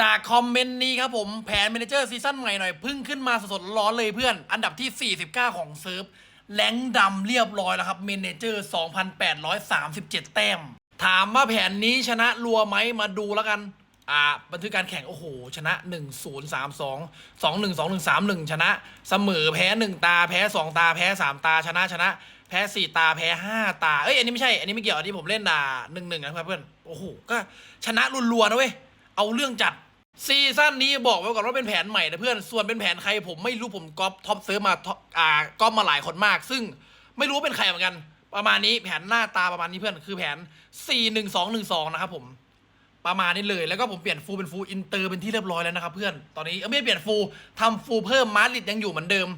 จากคอมเมนต์นี้ครับผมแผนเมนเจอร์ซีซั่นใหม่หน่อยพิ่งขึ้นมาสดๆร้อนเลยเพื่อน อันดับที่ 49 ของเซิร์ฟแรงดำเรียบร้อยแล้วครับเมนเจอร์ 2,837 แต้ม ถามว่าแผนนี้ชนะรัวไหมมาดูแล้วกัน อ่า บันทึกการแข่ง โอ้โห ชนะ 1 0 3 2 2 1 2 1 3 1 ชนะ เสมอแพ้ 1 ตาแพ้ 2 ตาแพ้ 3 ตาชนะชนะ แพ้ 4 ตาแพ้ 5 ตา เอ้ย อันนี้ไม่ใช่ อันนี้ไม่เกี่ยวอันนี้ผมเล่นด่าหนึ่งหนึ่งนะครับเพื่อน โอ้โห ก็ชนะรัวๆนะเว้ยเอาเรื่องจัด ซีซั่นนี้บอกไว้ก่อนว่าเป็นแผนใหม่นะเพื่อน ส่วนเป็นแผนใครผมไม่รู้ผมก๊อปท็อปเซิร์ฟมาท็อปอ่าก๊อปมาหลายคนมาก ซึ่งไม่รู้ว่าเป็นใครเหมือนกัน ประมาณนี้แผนหน้าตาประมาณนี้เพื่อนคือแผน 4 1 2 1 2 นะครับผม ประมาณนี้เลยแล้วก็ผมเปลี่ยนฟูลเป็นฟูลอินเตอร์เป็นที่เรียบร้อยแล้วนะครับเพื่อน ตอนนี้เอ้ยไม่ได้เปลี่ยนฟูลทำฟูลเพิ่มมาริดยังอยู่เหมือนเดิม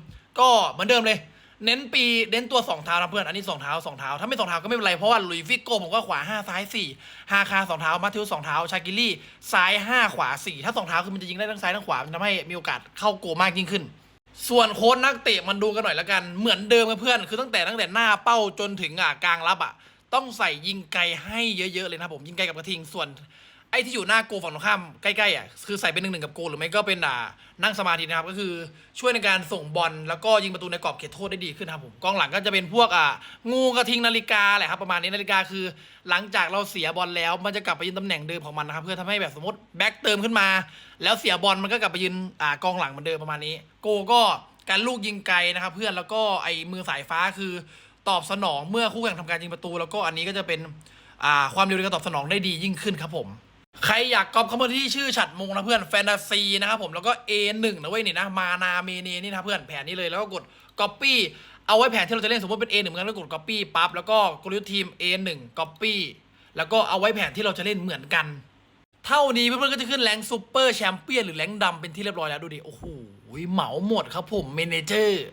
ก็เหมือนเดิมเลย เน้นปีเน้นตัวสองเท้านะเพื่อนอันนี้สองเท้าสองเท้าถ้าไม่สองเท้าก็ไม่เป็นไรเพราะว่าลุยฟิโก้ผมก็ขวาห้าซ้ายสี่ฮาคาสองเท้ามาทิวสองเท้าชากิลี่ซ้ายห้าขวาสี่ถ้าสองเท้าคือมันจะยิงได้ทั้งซ้ายทั้งขวามันทำให้มีโอกาสเข้าโกมากยิ่งขึ้น ส่วนโค้ดนักเตะมันดูกันหน่อยละกันเหมือนเดิมเพื่อนคือตั้งแต่ตั้งแต่หน้าเป้าจนถึงอะกลางรับอะต้องใส่ยิงไกลให้เยอะๆเลยนะผมยิงไกลกับกระทิงส่วน ไอ้ที่อยู่หน้าโกฝั่งตรงข้ามใกล้ๆอะคือใส่เป็นหนึ่งหนึ่งกับโกหรือไม่ก็เป็นอ่านั่งสมาธินะครับ ก็คือช่วยในการส่งบอลแล้วก็ยิงประตูในกรอบเขตโทษได้ดีขึ้นครับผมกองหลังก็จะเป็นพวกอ่างูกระทิงนาฬิกาแหละครับประมาณนี้นาฬิกาคือ หลังจากเราเสียบอลแล้ว มันจะกลับไปยืนตำแหน่งเดิมของมันนะครับเพื่อทำให้แบบสมมติแบ็กเติมขึ้นมา แล้วเสียบอลมันก็กลับไปยืนอ่ากองหลังเหมือนเดิมประมาณนี้ โกก็การลูกยิงไกลนะครับ เพื่อนแล้วก็ไอ้มือสายฟ้าคือตอบสนองเมื่อคู่แข่งทำการยิงประตู แล้วก็อันนี้ก็จะเป็นอ่าความเร็วในการตอบสนองได้ดียิ่งขึ้นครับผม ใครอยากกรอบเข้ามาที่ชื่อฉัดมงนะเพื่อนแฟนตาซีนะครับผมแล้วก็ A1 นะเว้ยนี่นะมานาเมเนนี่นะเพื่อนแผนนี้เลยแล้วก็กด Copy เอาไว้แผนที่เราจะเล่นสมมติเป็น A1 เหมือนกันแล้วกด Copy ปั๊บแล้วก็กลยุทธ์ทีม A1 Copy แล้วก็เอาไว้แผนที่เราจะเล่นเหมือนกัน เท่านี้เพื่อนๆก็จะขึ้นแรงซูเปอร์แชมเปี้ยนหรือแรงดำเป็นที่เรียบร้อยแล้วดูดิโอ้โหเหมาหมดครับผมเมนเจอร์